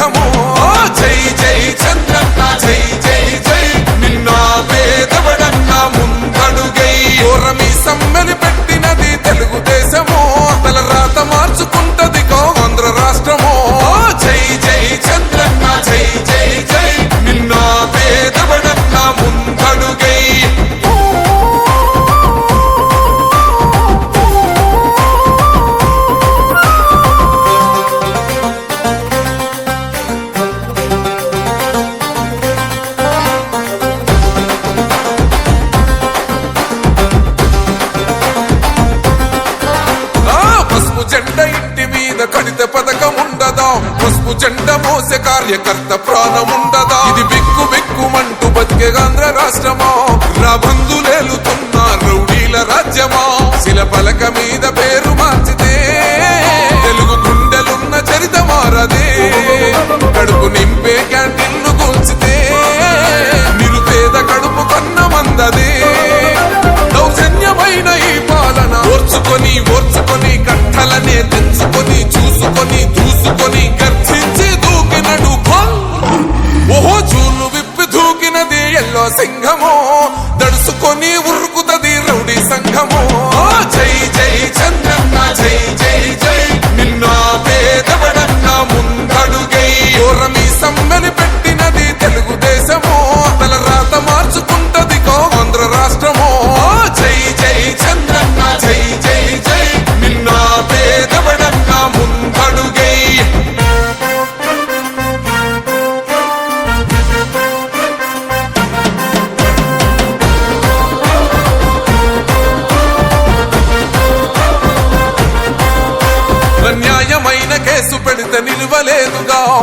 மேகமோ జెండ మోసే కార్యకర్త ప్రాణముండదా ఇది బిక్కు బిక్కుమంటూ బతికే ఆంధ్ర రాష్ట్రమా? నా రౌడీల రాజ్యమా? శిల పలక మీద పేరు మార్చితే సంఘము దడుసుకొని ఉరుకుతది రౌడీ సంఘము.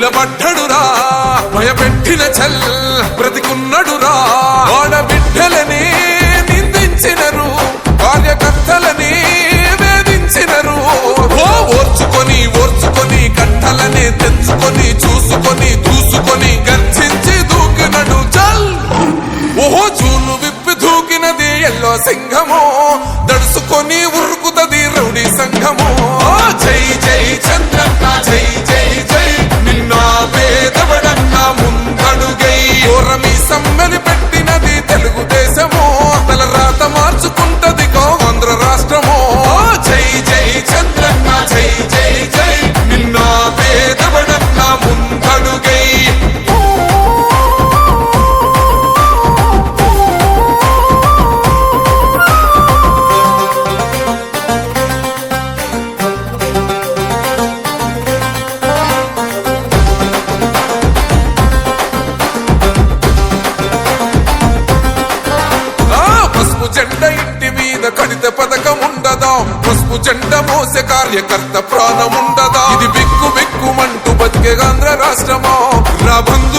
నిలబడ్డడు కార్యకర్త ప్రాణముండదా? ఇది బిక్కు బిక్కుమంటూ బతికే ఆంధ్ర రాష్ట్రమో? రభంగ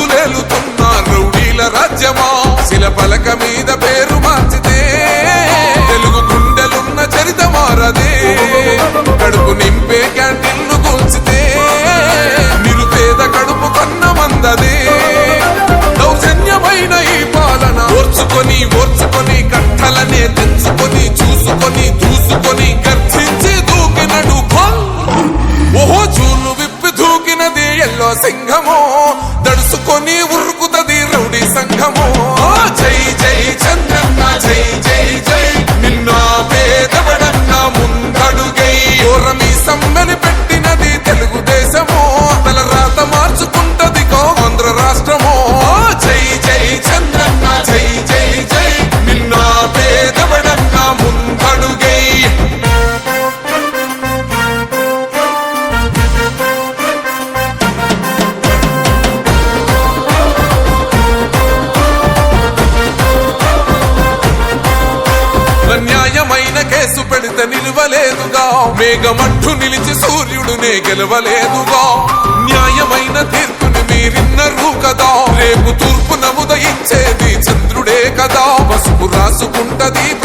నీడ నిలవలేదుగా. మేఘమట్టు నిలిచి సూర్యుడునే గెలవలేదుగా. న్యాయమైన తీర్పుని మీరిన్నరు కదా. రేపు తూర్పు నముదయించేది చంద్రుడే కదా. పసుపు రాసుకుంటది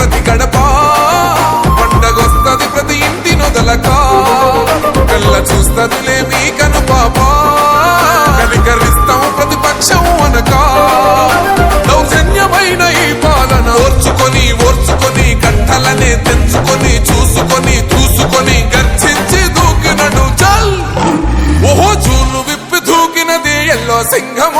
nothing. I'm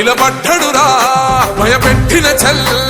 నిలబడ్డడురా భయపెట్టిన చల్ల.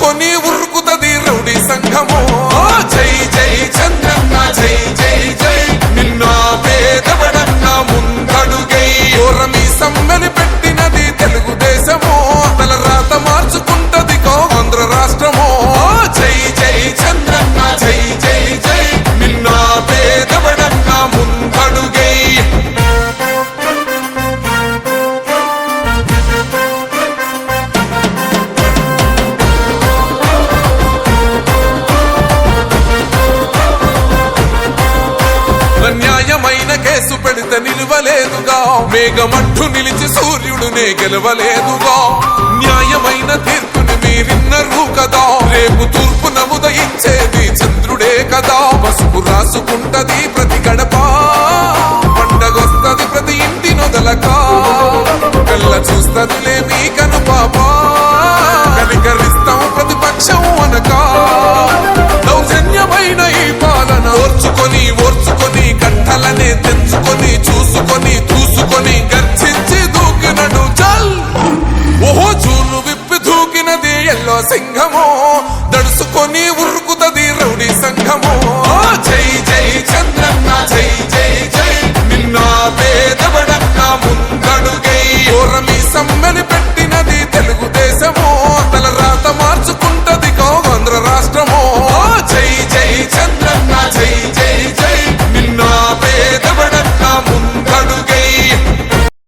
comigo నిండు నిలిచి సూర్యుడునే గెలవలేదుగా న్యాయమైన తీర్పుని మీరిన్నరు కదా. రేపు తూర్పు నముదయించేది చంద్రుడే కదా. పసుపు రాసుకుంటది ప్రతి గడప. పండగొస్తది ప్రతి ఇంటి నొదలక. పిల్ల చూస్తదిలే మీ కను పాపా